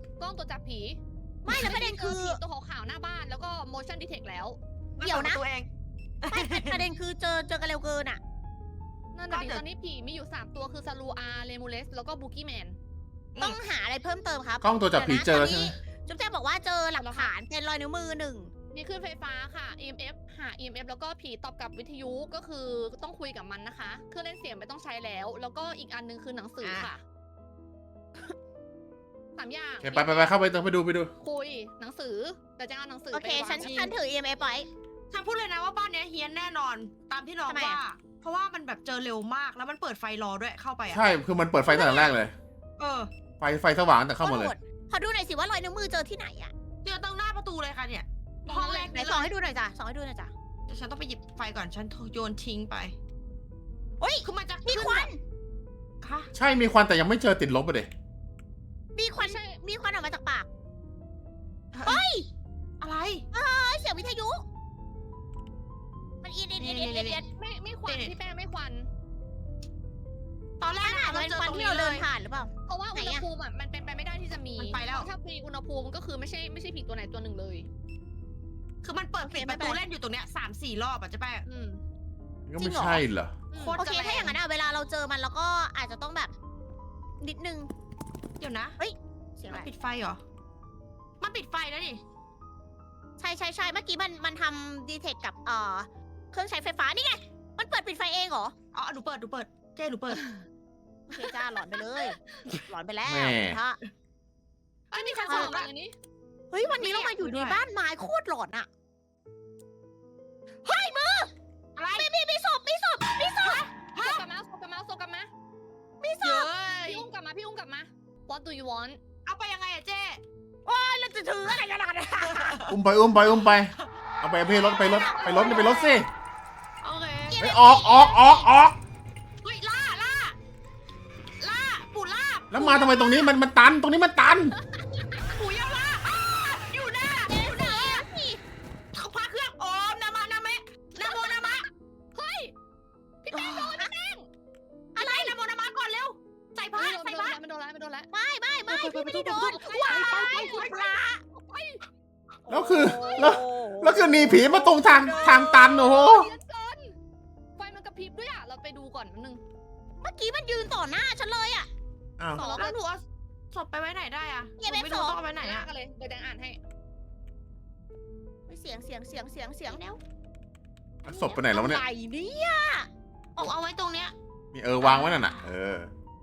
บกล้องตัวจับผีไม่แล้วประเด็นคือ ผีตัวขาวๆหน้าบ้านแล้วก็ motion detect แล้ว เดี๋ยวนะ ตัวเอง ไม่ประเด็นคือเจอเจอกันเร็วเกินอะ นั่นน่ะดิก็เดี๋ยว ตอนนี้ผีมีอยู่ 3 ตัวคือซาลูอาเลมูเลสแล้วก็บูกี้แมนต้องหาอะไรเพิ่มเติมครับกล้องตัวจับผีเจอดี๋ยวนะใช่ไหมตนนี้จุ๊บแจ๊บบอกว่าเจอหลักฐานเป็นรอยนิ้วมือหนึ่งมีคลื่นไฟฟ้าค่ะ EMF หา EMF แล้วก็ผีตอบกลับวิทยุก็คือต้องคุยกับมันนะคะ เครื่องเล่นเสียงไม่ต้องใช้แล้ว แล้วก็อีกอันนึงคือหนังสือค่ะ สามอย่างโอเคไปไปไปเข้าไปต้องไปดูไปดู คุยหนังสือแต่จะเอาหนังสือโอเค ไปวางฉันที่ฉันถือ EMF ไว้ ฉันพูดเลยนะว่าบ้านเนี้ยเฮี้ยนแน่นอนตามที่น้องทำไมว่า อะ เพราะว่ามันแบบเจอเร็วมากแล้วมันเปิดไฟรอด้วยเข้าไปอะใช่คือมันเปิดไฟตั้งแต่แรกเลย เออไฟไฟสว่างตั้งแต่เข้ามาเลยโหดขอดูหน่อยสิว่ารอยนิ้วมือเจอที่ไหนอะเจอตรงหน้าประตูเลยค่ะเนี่ยตรงห้อนั้งนแรเลยกไหนนี่ส่องให้ดูหน่อยจ้ะส่องให้ดูหน่อยจ้ะแต่ฉันต้องไปหยิบไฟก่อนฉันโยนทิ้งไปเฮ้ย คือมันจะมีขึ้ควันแบบค่ะใช่มีควันแต่ยังไม่เจอติดลบไปเลย มีควันไม่ใช่ มีควันออกมาจากปากอะไร เฮ้ยเสียงวิทยุ มันอีเดียดเอียดเอียดเอียดเอียดไม่ไม่ควันนี่พี่แป้งไม่ควัน ตอนแรกอาอะจจะเราเป็นเจอควันตรงที่นี้เราเลเดินยผ่านหรือเปล่า เพราะว่าไหนอุณหอะ ภูมิอะมันเป็นไปไม่ได้ที่จะมีมันไปแล้ว เพราะถ้ามีอุณหภูมิก็คือไม่ใช่ไม่ใช่ผีตัวไหนตัวหนึ่งเลย คือมันเปิดปิดโอเคประตูไม่เป็นไร เล่นอยู่ตรงเนี้ยสามสี่รอบอะเจ๊แป้ง อืมก็จริไม่งเหรอ ใช่เหรอ โคตร โอเค จะแรง ถ้าอย่างนั้นอะเวลาเราเจอมันเราก็อาจจะต้องแบบ นิดนึง เดี๋ยวนะเสียงมัอะนไรปิดไฟเหรอ มันปิดไฟแล้วนี่ ใช่ใช่ใช่เมื่อกี้มันมันทำดีเทคกับเอ่อเครื่องใช้ไฟฟ้านี่ไง มันเปิดปิดไฟเองเหรอ อ๋อ หนูเปิด หนูเปิด เจ๊หนูเปิดโอเคจ้าหลอนไปเลย หลอนไปแล้วแม่ ฮะ เอ้ยนี่ชั้ชั้นนสสอองงอะอะอันนี้เฮ้ย วันนี้เรามาอยู่ในบ้านไม้โคตรหลอนอะเฮ้ยมืออะไร มีมีมีศพมีศพมีศพโซกลับมาโซกลับมาโซกลับมามีศเย้พยพี่อุ้มกลับมาพี่อุ้มกลับมา What do you want เอาไปยังไงอะเจ๊เราจะถืออะไรขนาดนั้นอุ้มไปอุ้มไปอุ้มไป เอาไปไปรถไปรถไปรถนี่ไปรถสิโอเคไปออกออกออกออก เฮ้ยล่าล่าล่าปู่ล่าแล้วมาทำไมตรงนี้มันมันตันตรงนี้มันตัน หนีผีมาตรงทางทางตันโอ้โหเยอะเกินไฟมันกระพริบด้วยอะ เราไปดูก่อนนิดนึง เมื่อกี้มันยืนต่อหน้าฉันเลยอะอ้าว สองแล้วหนูเอาศพไปไว้ไหนได้อะหเก็บนูไว้ไม่รู้สองต้องเอาไว้ไหนหน้าอะกันเลย เดี๋ยวแดงอ่านให้เสียงเสียงเสียงเสียงเสียงแนวศพไปไหนแล้ววะเนี่ย อะไรเนี่ยเอาเอาไว้ตรงเนี้ย มีเออวางไว้นั่นน่ะ เออ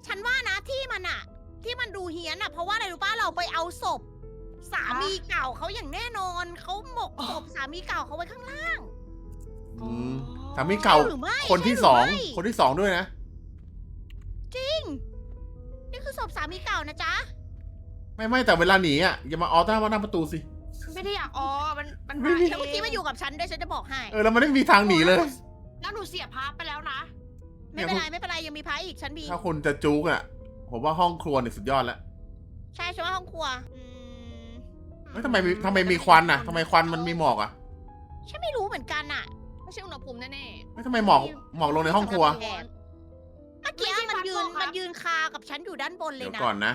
ฉันว่านะที่มันอะที่มันดูเฮี้ยนอะเพราะว่าอะไรรู้ป่ะเราไปเอาศพ สามีเก่าเขาอย่างแน่นอนเขาหมกศพสามีเก่าเขาไว้ข้างล่างอืมสามีเก่า หรือไม่คนที่ใช่หรืสองไม่คนที่สองด้วยนะ นี่คือศพสามีเก่านะจ๊ะไม่ไม่แต่เวลาหนีอะอย่ามาออต้ามาหน้าประตูสิ ไม่ได้อยากอ๋อมัน มันไม่มีาแล้วเมื่อกี้มันอยู่กับฉันด้วยฉันจะบอกให้ เออแล้วมันไม่มีทางหนีเลย แล้วหนูเสียพับไปแล้วนะ ไม่เป็นไรไม่เป็นไรยังมีพายอีกฉันมีถ้าคุณจะจุกอะ ผมว่าห้องครัวเนี่ยสุดยอดแล้ว ใช่ฉันว่าห้องครัวอืม เฮ้ยทำไมมีทำไมมีควันอะทำไมควันมันมีหมอกอะฉันไม่รู้เหมือนกันอะไม่ใช่อุณหภูมิแน่เฮ้ยทำไมหมอกหมอกลงในๆห้องครัวสำหบเมื่อกี้มันยืนมันยืนคากับฉันอยู่ด้านบนเลยเดี๋ยวนะก่อนนะ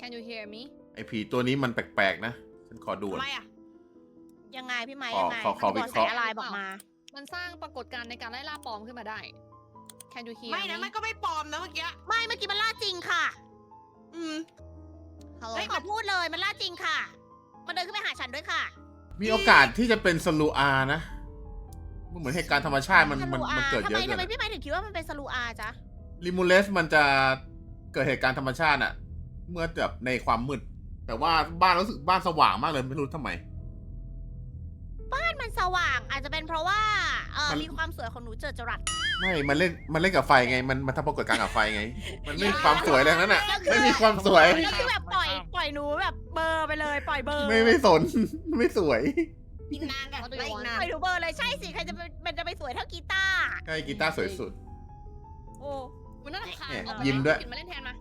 Can you hear me ไอผีตัวนี้มันแปลกๆนะ ฉันขอดูทำก่อนไมอะยังไงพี่ไม้ขอยังไงขอขอมันวิบอกเคราะห์สายอะไรบอกมา มันสร้างปรากฏการณ์ในการไล่ล่าปลอมขึ้นมาได้ Can you hear ไม่นะ me มันก็ไม่ปลอมนะเมื่อกี้ ไม่เมื่อกี้มันล่าจริงค่ะ อืม ฮัลโหลเฮ้ย ขอพูดเลยมันล่าจริงค่ะ มันเดินขึ้นไปหาฉันด้วยค่ะ มีโอกาสที่จะเป็นสลูอานะ มันเหมือนเหตุการณ์ธรรมชาติมันสมันลูอามันเกิดทำเยไมอะเกิทำนไมพี่ไม้ถึงคิดว่ามันเป็นสลูอาจ๊ะ ลิมูเลสมันจะเกิดเหตุการณ์ธรรมชาติอะเมื่อแบบในความมืด แต่ว่าบ้านรู้สึกบ้านสว่างมากเลยไม่รู้ทำไม บ้านมันสว่างอาจจะเป็นเพราะว่าเออมัน มีความสวยของหนูเจิดจรัสไม่ มันเล่น มันเล่นกับไฟไง มันมันทำปรากฏการณ์กับไฟไง มันไม่มีความสวยอะไรทั้งนั้นอะไม่มีความสวยก็คือแบบปล่อยปล่อยหนูแบบเบลอร์ไปเลย ปล่อยเบลอร์ไม่ไม่สน ไม่สวยอีกนานกัน What do you และอีก want? นานปล่อยหนูเบลอร์เลยใช่สิใครจะไปมันจะไปสวยเท่ากีตาร์ใช่กีตาร์สวยสุด โอ้มันน่ารำคาญเนี่ยออกไปยิ้มด้วยปิมาเล่นแทนมา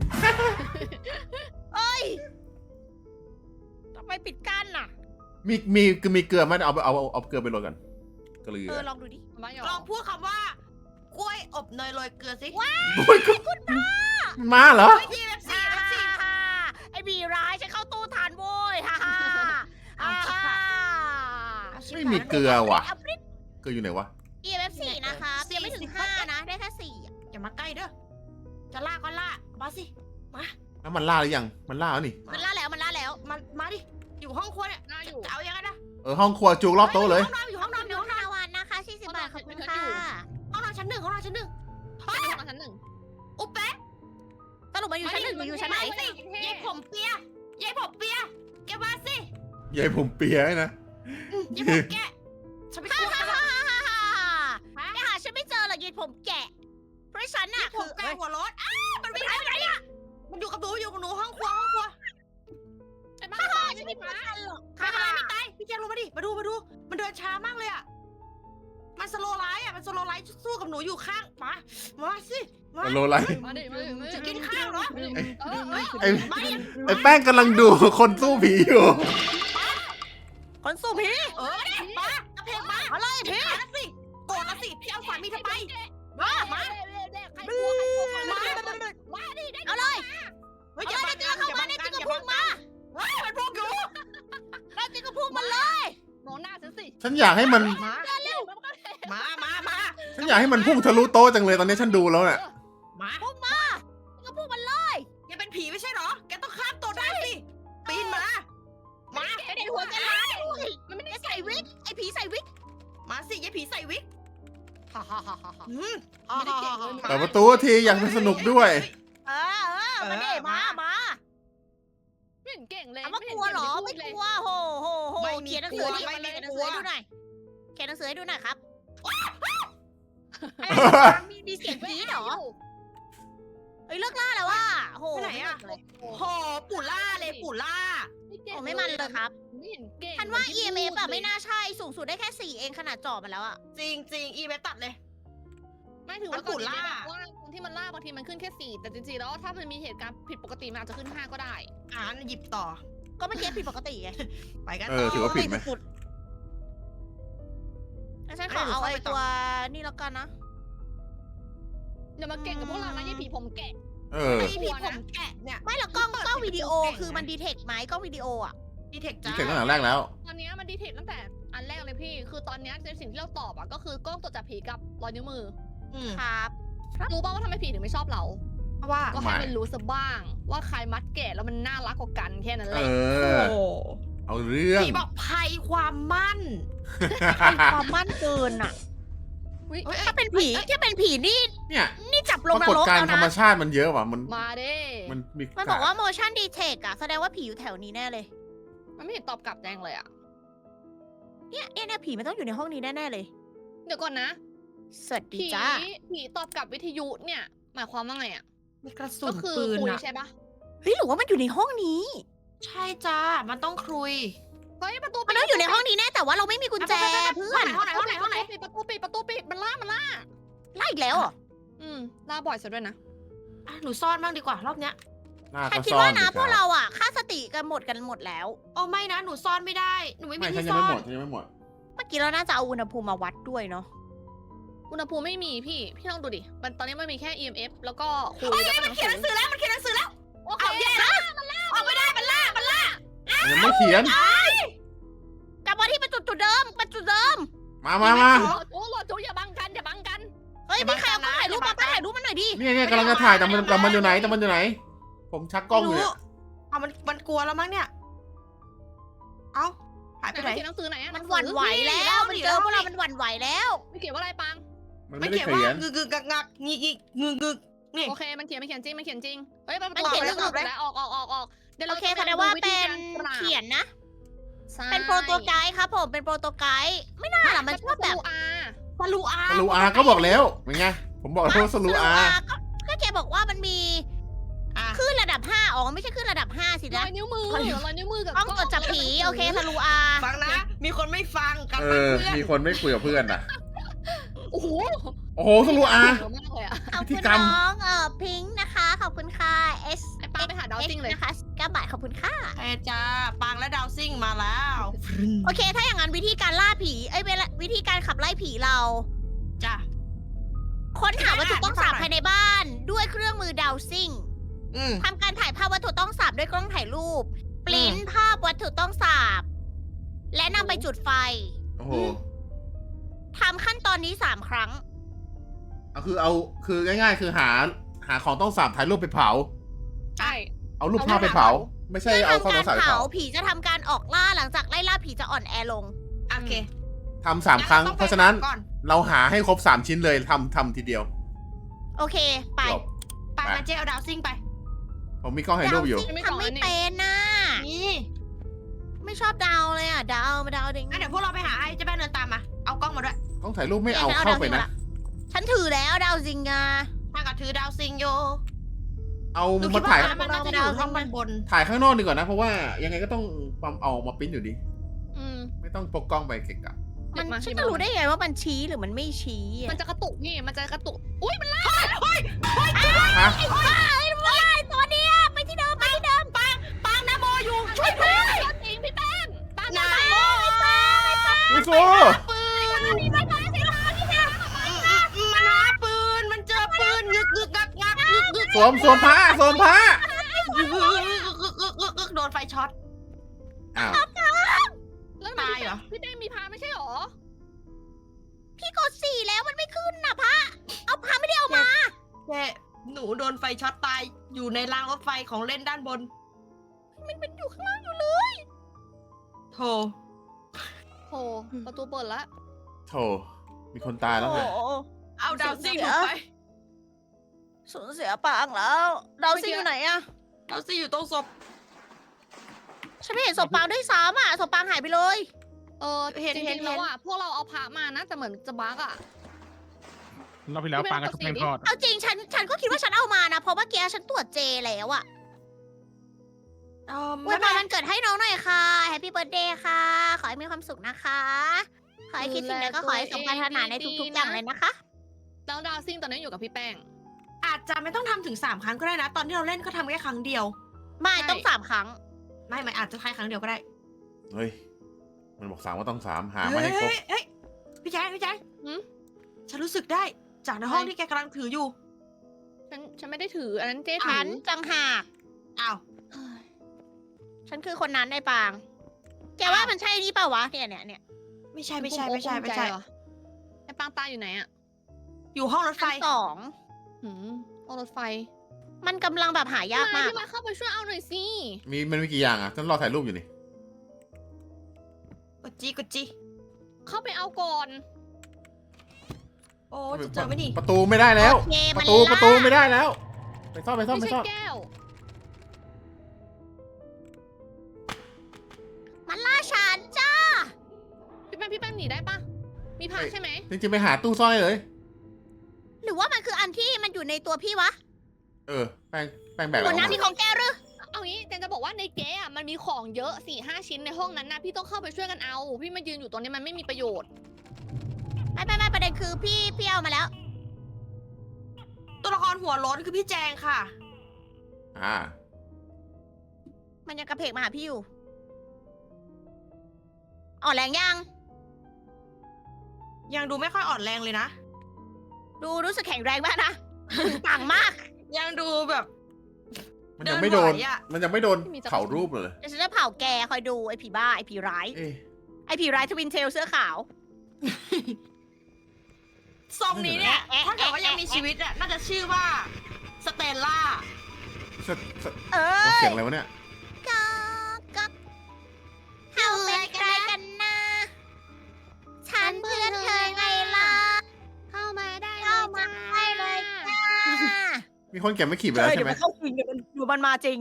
เอ้ยทำไมปิดกั้นน่ะ มีมีคือมีเกลือไหมเอาเอาเอาเอาเกลือไปโรยกันเกลือเออลองดูดิลองพูดคำว่ากล้วยอบเนยโรยเกลือสิโอ้ยคุณมามาเหรอ ไม่ดีแบบสี่แบบสี่ไอ้บีร้ายฉันเข้าตู้ทานโว้ยฮ่าฮ่าฮ่าไม่มีเกลือว่ะเกลืออยู่ไหนวะ EMF สี่นะคะเตรียมไม่ถึงห้านะ ได้แค่สี่อย่ามาใกล้เด้อจะล่าก็ล่ามาสิมาแล้วมันล่าหรือยัง มันล่าแล้วนี่ มันล่าแล้วมันล่าแล้ว มา มาดิ อยู่ห้องครัวเนี่ยน่าอยู่จะเอายังไงนะเออห้องครัวจูกรอบโต๊ะเลย ห้องนอนอยู่ห้องนอนอยู่ห้องนอนฮาวานนะคะ40บาทขอบคุณค่ะห้องนอนชั้นหนึ่งห้องนอนชั้นหนึ่งห้องนอนชั้นหนึ่งอุปเป๊ะสรุปมาอยู่ชั้นหนึ่งหรืออยู่ชั้นไหนสิยายผมเปียยายผมเปียแกมาสิยายผมเปียให้นะยายผมแกฉันไม่กลัวฮ่าแกหรฮ่าอกฮ่าฮ่าฮ่าแกหาฉันไม่เจอหรอกยีนผมแกะเพราะฉันน่ะผคืมอแกหัวรถอ้ามันไม่ได้ไหนอะมันอยู่กับหนูอยู่กับหนูห้องครัว ไม่ได้ไม่ปะทันหรอกไม่เป็นไรไม่ตายพี่แจ็คลงมาดิ มาดูมาดู มันเดินช้ามากเลยอะมันสโลว์ไลท์อะมันสโลว์ไลท์สู้กับหนูอยู่ข้าง มา มาสิมาโลไลมาดิมาดิมาดิจะกินข้าวเหรอเออเออไอ้มาดิไอ้แป้งกำลังดูคนสู้ผีอยู่ คนสู้ผีเออมาดิมากระเพงมาเอาเลยพี่พี่ขาสิโกรธละสิพี่เอาสามีทำไมมามา ฉันสิฉันอยากให้มัน มามามามาฉันอยากให้มันพุ่งทะลุโต๊ะจังเลยตอนนี้ฉันดูแล้วเนี่ยมาพุ้งมาจิกกระพุ้งมันเลยแกเป็นผีไม่ใช่เหรอ แกต้องข้ามตัวได้สิ ปีนมา มาไอ้หัวจะล้านมันไม่ได้ใส่วิก ไอ้ผีใส่วิก มาสิยายผีใส่วิกฮ่าฮ่าฮ่าฮ่าอืมไม่ได้เก่งเลยเปิดประตูทีอยากจะสนุกด้วย เฮ้ยเลิกล่าแล้วว่าโหไปไหนอะ โหปู่ล่าเลยปู่ล่าโอ้ไม่มันเลยครับ ไม่เห็นเก่งฉันว่า EMF อะไม่น่าใช่สูงสุดได้แค่สี่เองขนาดจอมันแล้วอะจริงจริงอีเวตัดเลย ไม่ถือมัว่านปู่ล่าว่าตรงที่มันล่าบางทีมันขึ้นแค่สี่แต่จริงๆแล้วถ้ามันมีเหตุการณ์ผิดปกติมันอาจจะขึ้นห้าก็ได้ อ่านหยิบต่อ ก็เมื่อกี้ผิดปกติไงไปกันเอต่อถือว่าผิดไหมสุดแล้วฉันขอเอาไอ้ตัวนี่แล้วกันนะ อย่ามาเก่งกับพวกเรานะยายผีผมแกะ เออ ไอผีผมแกะเนี่ยไม่หรอกกล้องกล้องวิดีโอคือมันดีเทคไหมกล้องวิดีโออะดีเทคนี่จ้าเสร็จตั้งแต่แรกแล้ว ตอนเนี้ยมันดีเทคตั้งแต่อันแรกเลยพี่ คือตอนเนี้ยในสิ่งที่เราตอบอะก็คือกล้องตรวจจับผีกับรอยนิ้วมือ อืมครับ รู้ป่าวว่าทำไมผีถึงไม่ชอบเรา เพราะว่าก็ให้ทำไมมันรู้ซะบ้าง ว่าใครมัดแกะแล้วมันน่ารักกว่ากันแค่นั้นแหเอละอเอาเรื่อง ผีบอกภัยความมั่น มีความมั่นเกินอะ เฮ้ยถ้าเป็นผีถ้าเป็นผีนี่เนี่ยนี่จับลปงรานกฏรกการแล้วณ์ธรรมนะชาติมันเยอะว่ะมันมาเด้มันมีมันบอกว่า motion detect อะแสดงว่าผีอยู่แถวนี้แน่เลย มันไม่เห็นตอบกลับแดงเลยอะเนี่ยเนี่ยเนี่ยผีมันต้องอยู่ในห้องนี้แน่ๆเลย เดี๋ยวก่อนนะ สวัสดีผีจ้าผีตอบกลับวิทยุเนี่ย หมายความว่าไงอะมีกระสุก็นคือปืนคุยอะใช่ปะเฮ้ยหรือว่ามันอยู่ในห้องนี้ ใช่จ้า มันต้องคุย เฮ้ยประตูมันต้องอยู่ในห้องนี้แน่แต่ว่าเราไม่มีกุญแจไปไปไปเพื่อนห้องไหนห้องไหนห้องไหนปิดประตูปิดประตูปิดมันล่ามันล่า ไล่อีกแล้วเหรออืมล่าบ่อยซะด้วยนะ อะหนูซ่อนบ้างดีกว่ารอบเนี้ยหน้าฉันก็คิดซ่อนว่านะสิพวกครับเราอะค่าสติกันหมดกันหมดแล้ว โอ้ไม่นะหนูซ่อนไม่ได้หนูไม่มีไม่ฉันที่ยังซ่อไม่หมนดฉันยังไม่หมด เมื่อกี้เราน่าจะเอาอุณหภูมิมาวัดด้วยเนาะอุณหภูมิไม่มีพี่ พี่ลองดูดิ มันตอนนี้มันมีแค่ EMF แล้วก็คุยโอ้ยแล้วก็มันเขียนหนังสือแล้วมันเขียนหนังสือแล้วโอเคเอาแย่แล้วเอาไม่ได้มันล่ามันล่ายังไม่เขียน จุดจุดเดิมเป็นจุดเดิมมามามาโอ้โหโหลดจูอย่าบังกันอย่าบังกัน เฮ้ยอย่ามีบังใครเอากันนะถ่ายรูปอย่าบัมางป้ากันถ่ายรูปมาหน่อยดิเนี่ยเนี่ยกำลังจะถ่ายแต่มันแต่มันอยู่ไหนแต่มันอยู่ไหน ผมชักกล้องอยู่ไม่เนี่ยรู้เอามันมันกลัวแล้วมั้งเนี่ย เอ้าหายไปไหน เขียนหนังสือไหนอะมันหวั่นไหวแล้วมันเจอพวกเรา มันหวั่นไหวแล้วไม่เขียนว่าอะไรปังมันไม่ไม่ได้เขียนเขียว่านงึกงึกงักงักงีงีงึกงึก นี่ โอเคมันเขียนมันเขียนจริงมันเขียนจริงเฮ้ยมันมันเขียนเรื่องออกเลยแล้วออกออกออกออกเดี๋ยวโอเราเคจะแสดงว่าเป็นเขียนนะ เป็นโปรโตไกด์ครับผมเป็นโปรโตไกด์ไม่น่าหรอมันชอบแบบอา สลูอาสลูอาก็บอกแล้วเป็นไงผมบอกแล้วว่าสลูอาก็ก็แกบอกว่ามันมีอะ คลื่นระดับ5อ๋อไม่ใช่คลื่นระดับ5สิรนะอยนิ้วมือขออยู่รอยนิ้วมือกับต้องตรวจจับผีโอเคสลูอาฟังนะ มีคนไม่ฟังกลับเอบ้านอ เพื่อนมีคนไม่คุยกับเพื่อนอะ โอ้โหโอ้โหสลูอา เยอะมากเลยอะขอบพิธีคุณกรรม น้องเอ่อพิงค์นะคะขอบคุณค่ะ S ไอ้ปังไปหาดาวจริงเลย นะคะ ก้าบาทขอบคุณค่ะเอ้ยจ้าปางและดาวซิ่งมาแล้วโอเค ถ้าอย่างนั้นวิธีการล่าผีเอ้ยเวลาวิธีการขับไล่ผีเรา จ้า ค้นหาวัตถุต้องสาบไม่เป็นไรภายในบ้าน ด้วยเครื่องมือดาวซิ่งอืม ทำการถ่ายภาพวัตถุต้องสาบด้วยกล้องถ่ายรูป ปริ้นภาพวัตถุต้องสาบ และนำไปจุดไฟโอ้โหทำขั้นตอนนี้สามครั้ง เอาคือเอาคือง่าย ๆ คือหาหาของต้องสาบถ่ายรูปไปเผา ใช่ เอารูปภาพไปเผา ไม่ใช่เอาเมื่ข้าวอต้ทำองการสาบไปเผาเผาผีจะทำการออกล่าหลังจากไล่ล่าผีจะอ่อนแอลง โอเคทำสามครั้งงั้เพราะฉะนั้นก่อนเราหาให้ครบสามชิ้นเลยทำทำทีเดียวโอเค ไปจบไปไปมาเจ๊เอาดาวซิ่งไป ผมมีกล้องถ่ายรูปอยู่ดาวซิ่งทำไม่เป็นน่ะนี่ไม่ชอบดาวเลยอะดาวมาดาวเด้งงั้นเดี๋ยวพวกเราไปหาให้เจ๊แป้งเดินตามมา เอากล้องมาด้วยกล้องถ่ายรูปไม่เอาฉันเข้าไปดวซิ่งนะมละฉันถือแล้วดาวซิงอะ ทางกับถือดาวซิ่งโย เอาหนูคิมาดว่าถ่ายมันน่าจะอยู่ห้องบนบน ถ่ายข้างนอกดีกว่านะ เพราะว่ายังไงก็ต้องปั๊มเอามาปริ้นอยู่ดี อืมไม่ต้องพกกล้องไปเกะกะมันเดี๋ยวมา ฉันที่จะบ้านรู้ได้ไงว่ามันชี้หรือมันไม่ชี้อะมันจะกระตุกนี่ มันจะกระตุก อุ้ยมันฮะไอ้บ้าไอ้บ้าไอ้ตัวเนี้ยไปที่เดิมไปที่เดิมปังปังนะโมอยู่ช่วยด้วยจริงพี่แป้งปังนะโมไอ้ปังไอ้ปังอุโซปืนมันหาปืน มันเจอปืนงึกงึกงักงักงึกงึก สวมสวมผ้าสวมผ้างึกงึกงึกงึกงึกงึกโดนไฟช็อตอ้าวแล้วทำไมตายเหรอ พี่แป้งมีพาไม่ใช่หรอ พี่กดสี่แล้วมันไม่ขึ้นน่ะพระเอาพระไม่ได้เอามาเจ๊หนูโดนไฟช็อตตายอยู่ในรางรถไฟของเล่นด้านบน มันเป็นอยู่ข้างล่างอยู่เลยโธ่โหประตูเปิดละโถมีคนตายแล้วไงโอ้โหเอาดาวซิ่งลงไป สูญเสียปังแล้วดาวซิงอยู่ไหนอะดาวซิ่งอยู่ตรงศพฉันไม่เห็นศพปังด้วยซ้ำอะศพปังหายไปเลย เออเห็นจเห็รินงๆแล้วอะพวกเราเอาพระมานะแต่เหมือนจะบั๊กอะ รอบที่แล้วพี่ปางแม่กับกดทุกแมงสิทอด เอาจริงฉันฉันก็คิดว่าฉันเอามานะเพราะเมื่อกี้ฉันตรวจเจแล้วอะเออวัไม่นเป็นไรวันเกิดให้น้องหน่อยค่ะแฮปปี้เบิร์ดเดย์ค่ะ ขอให้มีความสุขนะคะ ขอให้คิดสิ่งใดก็ขอให้สมปรารถนาในทุกๆอย่างเลยนะคะ แล้วดาวซิ่งตอนนี้อยู่กับพี่แป้ง อาจจะไม่ต้องทำถึงสามครั้งก็ได้นะ ตอนที่เราเล่นก็ทำแค่ครั้งเดียว ไม่ใช่ ต้องสามครั้ง ไม่ไม่อาจจะแค่ครั้งเดียวก็ได้เฮ้ย มันบอกสามว่าต้องสามหามาให้ครบเฮ้ยเฮ้ยพี่แจ๊คพี่แจ๊คหืมฉันรู้สึกได้จากในห้องอะไร ที่แกกำลังถืออยู่ฉันฉันไม่ได้ถือ อันนั้นเจ๊ถืฉัอนจังหากอ้าว เฮ้ยฉันคือคนนั้นในปาง แกว่ามันใช่นี่เปล่าวะเนี่ยเนี่ยเนี่ยไม่ใช่ไม่ใช่ไม่ใช่ไม่ใช่เหรอไอ้ปังตายอยู่ไหนอะอยู่ห้องรถไฟ ชั้นสอง หืมเอารถไฟ มันกำลังแบบหายากมาก พี่มาเข้าไปช่วยเอาหน่อยสิมีมันมีกี่อย่างอะฉันรอถ่ายรูปอยู่นี่กดจีกดจีเข้าไปเอาก่อนโอ้จะเจอไหมนี่ประตูไม่ได้แล้ว โอเคปมันระตูล่าประตูไม่ได้แล้ว ไปซ่อมไปซ่อมไม่ไปใช่ซ่อมแก้ว มันล่าฉันจ้าพี่แป้งพี่แป้งหนีได้ปะมีพาใช่ไหมจริงๆไปหาตู้ซ่อนได้เลยหรื อว่ามันคืออันที่มันอยู่ในตัวพี่วะเออ แป้งแป้งแบกหัวหน้าเอาพี่ของแกหรือเอางี้เจนจะบอกว่าในเก๊อะมันมีของเยอะสี่ห้าชิ้นในห้องนั้นนะพี่ต้องเข้าไปช่วยกันเอา พี่มายืนอยู่ตรงนี้มันไม่มีประโยชน์ ไม่ไม่ไม่ประเด็นคือพี่พี่เอามาแล้ว ตัวละครหัวโล้นคือพี่แจงค่ะ อ่า มันยังกระเพกมาหาพี่อยู่อ่อนแรงยัง ยังดูไม่ค่อยอ่อนแรงเลยนะ ดูรู้สึกแข็งแรงมากนะ ต่างมาก ยังดูแบบ มันยังไม่โดน เดินไหวอะ มันยังไม่โดนไม่มีจักรเผารูปเลย เดี๋ยวฉันจะเผาแกคอยดูไอ้ผีบ้า ไอ้ผีร้าย เอ๊ะ ไอ้ผีร้ายทวินเทลเสื้อขาว ทรงนี้เนี่ยแอะแอะถ้าเกิดว่ายังมีชีวิตอะน่าจะชื่อว่าสเตลล่าสสเอโอ้อเสียงอะไรวะเนี่ย ก็ก็เฮาเป็นใครกันนะฉันเพื่อนเธอไง มีคนเก็บไม่ขีดไปแล้วใช่ไหมเข้าจริงเดี๋ยวมันอยู่มันมาจริง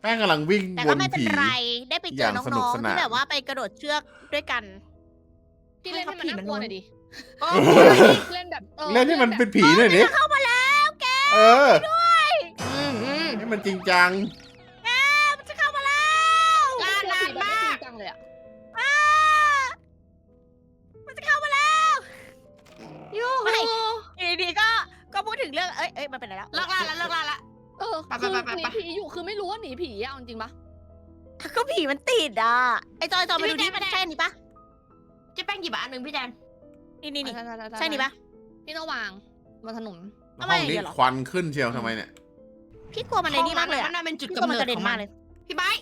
แป้งกำลังวิ่งแต่วก็นไม่เป็นผี ไร ได้ไปเจออย่างน้สนุกองสๆนาน ที่แบบว่าไปกระโดดเชือกด้วยกันพี่เล่นให้มันน่ากลัวหน่อยดิโอ้เล่นแบบออเล่นให้มันเป็นผีหน่อยดิเข้ามาแล้วแกเอออืมอืมให้มันจริงจัง ถึงเรื่องเอ้ยเอ้ยมันเป็นอะไรแล้วเลิกลาละเลิกลาละ เออไปไปคือไปไปหนีผีอยู่คือไม่รู้ว่าหนีผีอะเอาจริงปะก็ผีมันติดอะไอ้จอยจอยมาดูไม่ดิได้มันไม่ได้ใช่อันนี้ปะเจะแป้งหยิบอันหนึ่งพี่แจนนี่นี่นี่ใช่ใช่ใช่ใช่นี่ปะ พี่ต้องวางบนถนน ทำไมห้องนี้อย่างเงี้ยเหรอ ควันขึ้นเชียวทำไมเนี่ย พี่กลัวมันในนี่มากเลยมัอะนน่าเป็นจุดพี่กกำลัวมันเนิดกระเด็ขนองมามักนเลยพี่ไบร์ท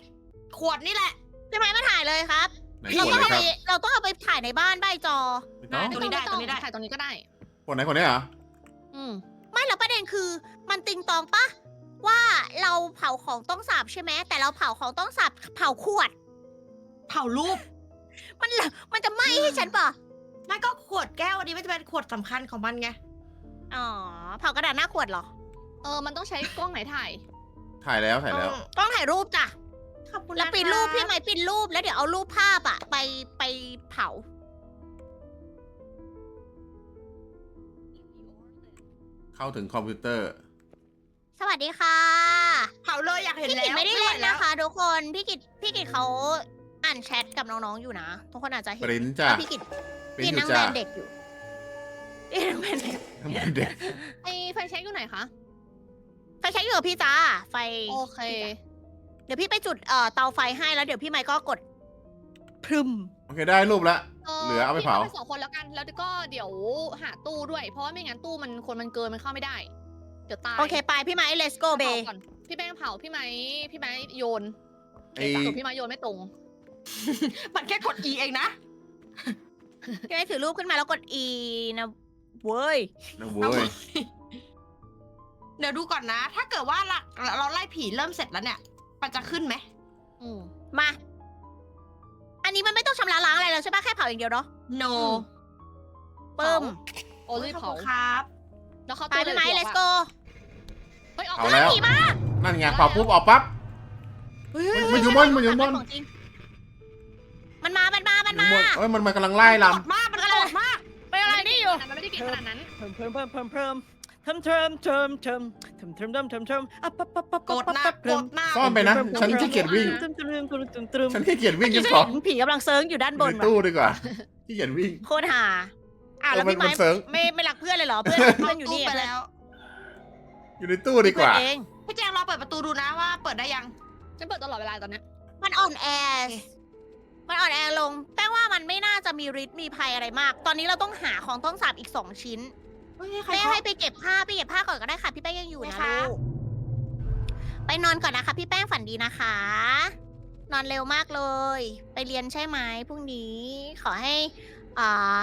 ขวดนี่แหละ ใช่ไหมมาถ่ายเลยครับ ไหนเราขวดต้องไหนเอาคไปรับเราต้องเอาไปถ่ายในบ้านใบจอ ไม่ต้องตรงนี้ได้ม่ตรงนี้ได้ ถ่ายตรงนี้ก็ได้ ขวดไหนขวดนี้เหรออืม ไม่แล้วประเด็นคือ มันติงตองปะว่าเราเผาของต้องสาบใช่ไหมแต่เราเผาของต้องสาบเผาขวด เผารูป มันละมันจะไหม้ให้ฉันปะไม่ก็ขวดแก้วอันนี้มันจะเป็นขวดสำคัญของมันไง อ๋อเผากระดาษหน้าขวดเหรอเออ มันต้องใช้กล้องไหนถ่าย ถ่ายแล้วถ่ายแล้ว ต้องถ่ายรูปจ้ะขอบคุณแล้วนะคะปริ้นรูปพี่ไหมปริ้นรูปแล้วเดี๋ยวเอารูปภาพอะไปไปเผา เข้าถึงคอมพิวเตอร์ สวัสดีค่ะ เผาเลยอยากเห็นพี่แล้วกิจไม่ได้เล่นหวแวนะคะ ทุกคนพี่กิจพี่กิจเขาอ่านแชทกับน้องๆอยู่นะ ทุกคนอาจจะปเห็นริ้นจ้ะว่าพี่กิจปริ้พี่นอนั่ยู่งแบจ้ะนเด็กอยู่พี่นั่งแบนเด็กทำไมเด็กไอไฟแช็กอยู่ไหนคะ ไฟใช้อยู่กับพี่จ้าไฟโอเคเดี๋ยวพี่ไปจุดเอ่อเตาไฟให้แล้วเดี๋ยวพี่ไมค์ก็กดพรึม โอเคได้รูปแล้วเหลือเอาไปเผา พี่ไปสองคนแล้วกัน แล้วก็เดี๋ยวหาตู้ด้วย เพราะว่าไม่งั้นตู้มันคนมันเกินมันเข้าไม่ได้ เดี๋ยวตายโอเคไปพี่ไมค์ let's go เบเผาก่อนพี่แป้งเผาพี่ไม้พี่ไม้โยนไอ้ ส่วนพี่ไม้โยนไม่ตรง มันแค่กด E เองนะ พี่ไมค์ถือรูปขึ้นมาแล้วกด e นะเว้ย นะเว้ย เดี๋ยวดูก่อนนะ ถ้าเกิดว่าเราเราไล่ผีเริ่มเสร็จแล้วเนี่ย มันจะขึ้นไหมอืมมา อันนี้มันไม่ต้องชำระล้างอะไรแล้วใช่ปะแค่เผาอย่างเดียวเนาะ no ปึ้มโอลี่ขอบเผาคุณครับ แล้วเขาไปตู้พี่ไมค์เลย let's หัว go เฮ้ยออกเอามาแล้ว ผีมานั่นไงเผาปุ๊บออกปั๊บ เฮ้ยมันมันอยู่บนมันอยู่บน ของจริงมันมามันมามันอยู่มาบนเอ้ยมันมันกำลังไล่โกรลำธมากมันโกรธมากไปอะไรนี่อยู่ มันไม่ได้เก่งขนาดนั้น เพิ่มเพิ่มเพิ่มเพิ่มเพิ่มเทำเทมเทมเทมทำเทมดำทำเทมอะปั๊บปั๊บปั๊บกดหน้ากดหน้าซ่อนไปนะ ฉันขี้เกียจวิ่งฉันขี้เกียจวิ่งฉันขอเผีกำลังเซิร์งอยู่ด้านบนตู้ดีกว่าขี้เกียจวิ่ง โคตรหาอ่าวแล้วพี่ไม้มัไม่ไม่รักเพื่อนเลยเหรอเพื่อนเพื่อนอยู่นี่ไปแล้วอยู่ในตู้ดีกว่าพี่แจงรอเปิดประตูดูนะว่าเปิดได้ยัง ฉันเปิดตลอดเวลาตอนนี้มันอ่อนแอ มันอ่อนแอลง แปลว่ามันไม่น่าจะมีฤทธิ์มีภัยอะไรมาก ตอนนี้เราต้องหาของต้องสาบอีกสองชิ้น เฮ้ยใครแม่เคาะให้ไปเก็บผ้าไปเก็บผ้าก่อนก็ได้ค่ะ พี่แป้งยังอยู่นะนะคะลูกไปนอนก่อนนะคะ พี่แป้งฝันดีนะคะ นอนเร็วมากเลย ไปเรียนใช่ไหมพรุ่งนี้ขอให้อ่า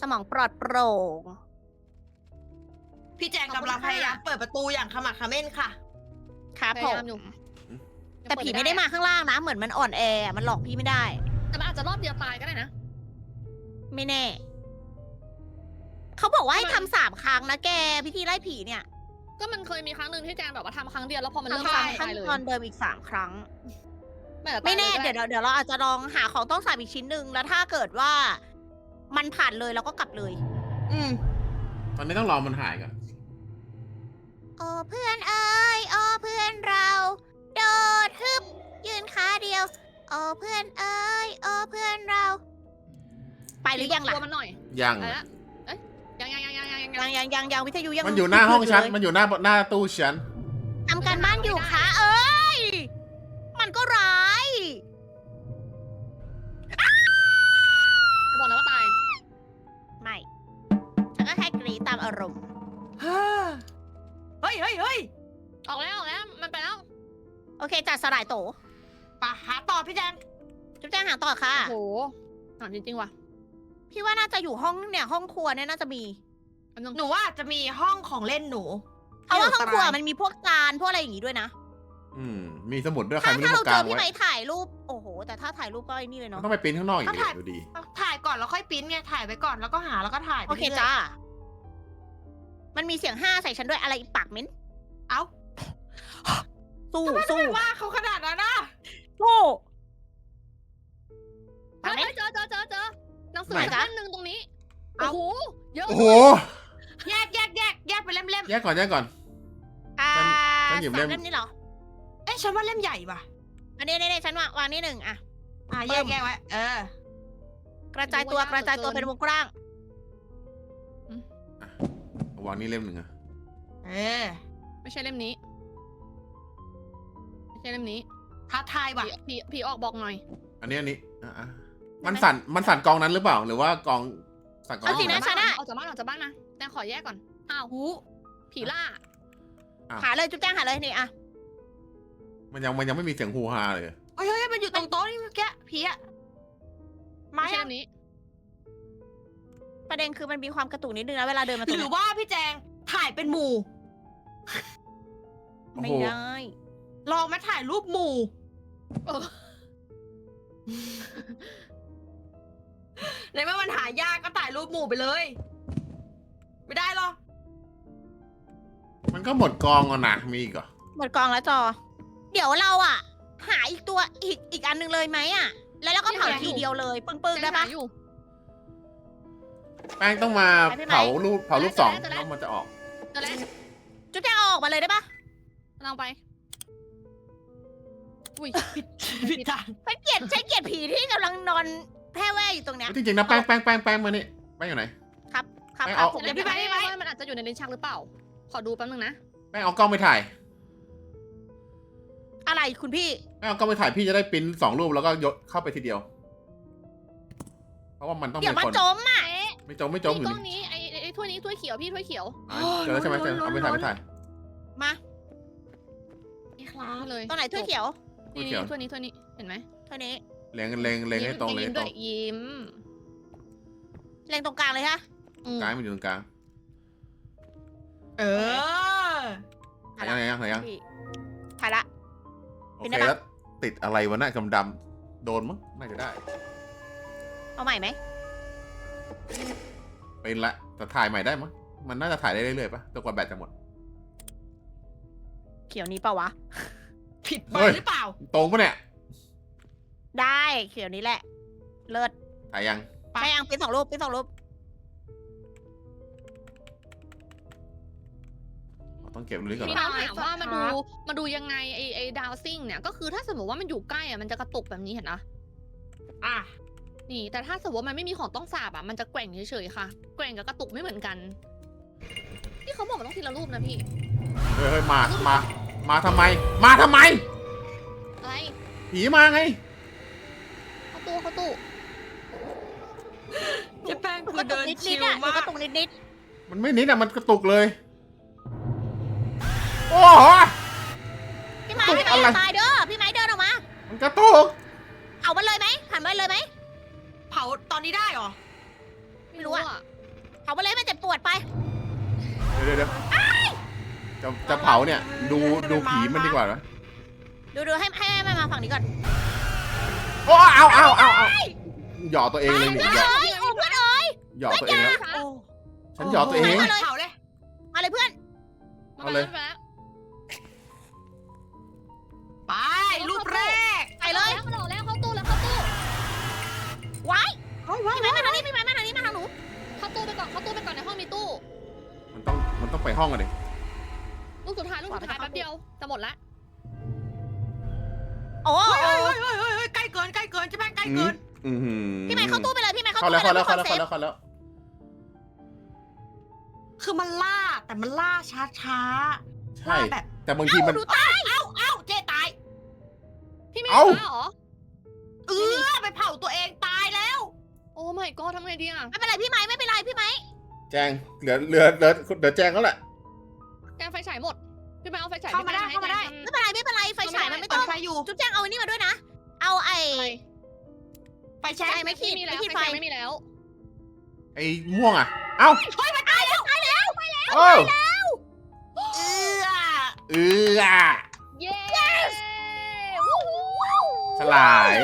สมองปลอดโปร่ง พี่แจงกำลังพยายามเปิดประตูอย่างขมักเขม้นค่ะ ครับพผยามยามอยู่แต่ผีไม่ได้มาข้างล่างนะ เหมือนมันอ่อนแอ มันหลอกพี่ไม่ได้ แต่มันอาจจะรอบเดียวตายก็ได้นะ ไม่แน่ เขาบอกว่าให้ทำไมทำสามครั้งนะแกพิธีไล่ผีเนี่ยก็มันเคยมีครั้งหนึ่งที่แจงแบบว่าทำครั้งเดียวแล้วพอมันเริ่มทำตาตายมขั้ตานยเลยตอนเดิมอีกสามครั้งอาจจะตายไม่แน่ลก็เดี๋ยวเดี๋ยวเราอาจจะลองหาของต้องสาบอีกชิ้นหนึ่งแล้วถ้าเกิดว่า มันผ่านเลยเราก็กลับเลย อืมตอนนี้ต้องรอมันหายก่อนโอ้เพื่อนเอ้ยโอ้เพื่อนเราโดดฮึบยืนขาเดียวโอ้เพื่อนเอ้ยโอ้เพื่อนเรา ไปหรือยังล่ะตัวมันหน่อยยัง ไปละเอ้ย ยังยังยังยังยังยังยังยังยังยังวิทยุยังมันอยู่หน้าห้องฉันเลยมันอยู่หน้าหน้าตู้ฉัน ทำการบ้านอยู่ค่ะ เอ้ย มันก็ร้ายจะบอกนะว่าตาย ไม่ฉันก็แค่กรีดตามอารมณ์ เฮ้ยเฮ้ยเฮ้ยออกแล้วออกแล้ว มันไปแล้วโอเคจัดสลายโตปะหาต่อพี่แจงจุ๊บแจ้งหาต่อค่ะ โอ้โหถามจริงๆว่ะพี่ว่าน่าจะอยู่ห้องเนี่ยห้องครัวเนี่ยน่าจะมี อันนึงหนูว่าจะมีห้องของเล่นหนูเพราะว่าห้องครัวที่มันมีพวกจานพวกอะไรอย่างงี้ด้วยนะ อืม มีสมุดด้วยใครถ้าไม่ถ้ารู้เรามากเจลาองพี่ไหมไว้ถ่ายรูปโอ้โห แต่ถ้าถ่ายรูปก็ไอ้นี่เลยมันเนาะต้องไปปริ้นข้างนอกอีกเขาถ่ายดูดี ถ่ายก่อนแล้วค่อยปริ้นไงถ่ายไว้ก่อนแล้วก็หาแล้วก็ถ่ายไปโอเครื่ยๆจ้า มันมีเสียงห้าใส่ฉันด้วยอะไรอีกปากเหม้นเอ้าสู้ทำไมสู้ไม่ว่าเขาขนาดนั้นนะสู้ปาเฮ้กยเหม้นเจอเจอเจอเจอหนังสือไหนเล่มหนึ่งตรงนี้ โอ้โห เยอะโอ้โห เป็นเล่มแยกก่อนแยกก่อนอ่าฉันหยิบเล่สามมเล่มนี่เหรอๆเอ๊ะฉันว่าเล่มใหญ่ป่ะอันนี้นี่ฉันวางวางนี่หนึ่งอะ อะแยกแยกไว้ เออ กระจายตัวกระจายตัวเป็นวงกว้างวางนี่เล่มหนึ่งอะเออไม่ใช่เล่มนี้ ไม่ใช่เล่มนี้ท้าทายว่ะ ผีผีผีออกบอกหน่อย อันนี้อันนี้อะอะมันสั่นมันสั่นกองนั้นหรือเปล่า หรือว่ากองสั่นกองเอาจริงนะออกฉัจากนบ้าอะออกจากบ้านออกจากบ้านนะแต่ขอแยกก่อน อ้าวหูผีล่าหาเลยจุ๊บแจ้งหาเลยนี่อะมันยังมันยังไม่มีเสียงฮูฮาเลย เฮ้ยเฮ้ยมันอยู่ตรงโต๊ะนี่เมื่อกี้ผีอะไม้ไม่ใช่อะอันนี้ ประเด็นคือมันมีความกระตุกนิดนึงนะเวลาเดินมาตหรงรือเนี้ยว่าพี่แจงถ่ายเป็นหมู่ โอ้ไม่โห ได้ ลองมาถ่ายรูปหมู่เออ ในเมื่อมันหายากก็ถ่ายรูปหมู่ไปเลย ไม่ได้หรอ มันก็หมดกองแล้วนะมีอีกเหรอหมดกองแล้วจอ เดี๋ยวเราอะ หาอีกตัวอีกอีกอันหนึงเลยไหมอะ แล้วเราก็เผาทีเดียวเลย ปึ้งๆได้ยังหาปะ อยู่ แป้งต้องมาไปพี่ไม้ เผารูปเผารูปสองเจอแล้วแล้วมันจะออกเจอแล้วจุ๊บแจงเอาออกมาเลยได้ปะกำลังไป อุ้ยผิดทางฉันเกลียดฉันเกลียดผีที่กำลังนอนแพร่แว่อยู่ตรงเนี้ย จริงๆนะแป้งแป้งแป้งแป้งมานี่แป้งอยู่ไหน ครับไม่ครัเอาบผมเดี๋ยวพี่พี่ไม้ไม้ว่ามันอาจจะอยู่ในลิ้นชักหรือเปล่า ขอดูแป๊บนึงนะแป้งเอากล้องไปถ่ายอะไรคุณพี่แป้งเอากล้องไปถ่ายพี่จะได้ปริ้นสองรูปแล้วก็ยกเข้าไปทีเดียว เพราะว่ามันต้องเดี๋ยวมีมันคนจมอะไม่จมไม่จมอพี่ยู่กล้องนี่นี้ไอ้ไอ้ไอ้ถ้วยนี้ถ้วยเขียวพี่ถ้วยเขียว อะเจอแล้วใช่ไหมเจอเอาไปถ่ายไปถ่าย มานี่ครับนี่เลยตรงไหนถ้วยเขียวนี่ถ้วยเขียว นี่ถ้วยนี้ถ้วยนี้เห็นไหมเท่านี้เล็งเล็งเล็งให้ตรงเล็งยิ้ให้มตด้รวงยยิ้มเล็งตรงกลางเลยฮะอืมกลางมันอยู่ตรงกลาง เออถ่ายยังไงยังถ่ายยังพี่ถ่ายละ โอเป็นเคไงบ้างแล้วติดอะไรวะน่ะดำๆโดนมั้งน่าจะได้ เอาใหม่ไหมเป็นละแต่ถ่ายใหม่ได้มั้งมันน่าจะถ่ายได้เรื่อยๆปะจนกว่าแบตจะหมด เขียวนี้เปล่าวะ ผิดไปเฮ้ยหรือเปล่า ตรงปะเนี่ย ได้เขียวนี้แหละ เลิศถ่ายยังไปใช่ยังเป็นสองรูปเป็นสองรูป ต้องเก็บรูนี้ก่อนมีเหรอคำถามว่ามาดูมาดูยังไงไอ้ไอ้ดาวซิ่งเนี่ยก็คือถ้าสมมติว่ามันอยู่ใกล้อะมันจะกระตุกแบบนี้เห็นนะอะนี่ แต่ถ้าสมมติว่ามันไม่มีของต้องสาบอะมันจะแกว่งเฉยๆค่ะ แกว่งกับกระตุกไม่เหมือนกันที่เขาบอกมันต้องทีละรูปนะพี่เฮ้ยเฮ้ยมา มา มาทำไม มาทำไม อะไรผีมาไง เข้าตู้เข้าตู้เจ๊แป้งกคือระตุเดิกนนิดชินิดลอะมากระตุกนิดนิดมันไม่นิดอะมันกระตุกเลยโอ้โห พี่ไม้กระตุพี่กไม้อะไรอย่าตายเด้อ พี่ไม้เดินออกมา มันกระตุกเอามันเลยไหมหันมันเลยไหม เผาตอนนี้ได้เหรอ ไม่รู้อะเอามันเลยมันเจ็บปวดไปเดี๋ยวเดี๋ยวเดี๋ยวจะจะเผาเนี่ยดูดูผีมันดีกว่านะดูดูให้ให้ให้มันมาฝั่งนี้ก่อน โอ้เอาเอาเอาเอาหยอตัวเองเลยเนี่ยหยอเอ้ยโอ้เพื่อนเอ้ยหยอตัวเองแล้วโอ้ฉันหยอตัวเอง เผาเลย มาเลยเพื่อนมาเอาเลยแล้ว ไปรูปแรก ไปเลยมาแล้วเข้าตู้แล้วเข้าตู้ไว้เฮ้ยว้ายพี่ไม้มาทางนี้พี่ไม้มาทางนี้มาทางหนูเข้าตู้ไปก่อนเข้าตู้ไปก่อนในห้องมีตู้มันต้องมันต้องไปห้องกันดิลูกสุดท้ายลูกสุดท้ายแป๊บเดียวจะหมดละโอ้เฮ้ยโอ้เฮ้ยเฮ้ยเฮ้ยเฮ้ยใกล้เกินใกล้เกินเจ๊แป้งใกล้อืเกิมนอือหือพี่ไม้เข้าตู้ไปเลยพี่ไม้เข้าเข้าตู้แล้วไปเข้าเลแล้ยวเข้าแล้วเพื่อเข้าแล้วเข้าแล้วคือมันล่าแต่มันล่าช้าช้าๆใช่ล่าแบบแต่บางทีมันดูตาเอ้าเอ้าเจ๊ ตายพี่ไม่เอ้ามาเหรอ เออไปเผาตัวเองตายแล้ว โอ้ my god ทำไงดีอะ ไม่เป็นไรพี่ไม้ไม่เป็นไรพี่ไม้แจงเหลือเหลือเหลือเหลือแจงแล้วแหละแกงไฟฉายหมด พี่ไปเอาไฟฉายเข้ามาได้พี่แป้งเข้ามาได้ให้แจงไม่เป็นไรไม่เป็นไรไฟฉายมันไม่เปิต้ดองไฟอยู่จุ๊บแจงเอาอันนี้มาด้วยนะ เอาไอ้อะไรไฟแช็ใช่กไม่ขีดไม่มีแล้วไม่ขีดไฟไฟ ฉายไม่มีแล้ว ไอ้ม่วงอะ เอ้าเฮ้ยมันตายแล้วตายแล้วเอ้าเออเออ สลาย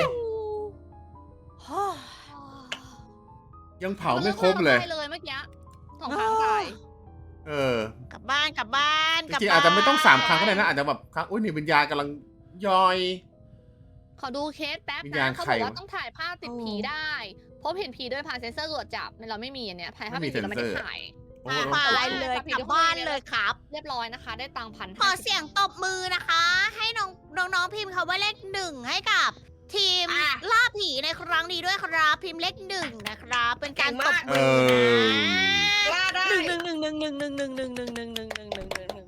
ยังเผาไม่ครบเลยมันเลยเมื่อกี้สองครั้งตายเออกลับบ้านกลับบ้านจกลับริงๆบ้านอาจจะไม่ต้องสามครั้งก็ได้นะอาจจะแบบครั้งอุ้ยนี่วิญญาณกำลังย่อย ขอดูเคสแป๊บวิญญาณนะเขาใครบอกว่าวะต้องถ่ายภาพติดผีได้ พบเห็นผีด้วยผ่านเซ็นเซอร์ตรวจจับในเราไม่มีอันเนี้ยถ่ายภาพไม่มีติดผีเราไม่ได้เซ็นเซอร์ ถ่าย โอ้ไปโหเลยกลับบ้านเลยครับ เรียบร้อยนะคะ ได้ตังค์พันขอเสียงตบมือนะคะ ให้น้องน้องๆพิมพ์คำว่าเลขหนึ่งให้กับ ทีมอะ ล่าผีในครั้งนี้ด้วยครับพิมพ์เลขหนึ่งนะครับ เป็นการตบเอมืออล่าได้นะหนึ่งหนึ่งหนึ่งหนึ่งหนึ่งหนึ่งหนึ่งหนึ่งหนึ่งหนึ่งหนึ่งหนึ่งหนึ่งหนึ่งหนึ่ง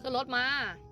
คือรถมาเ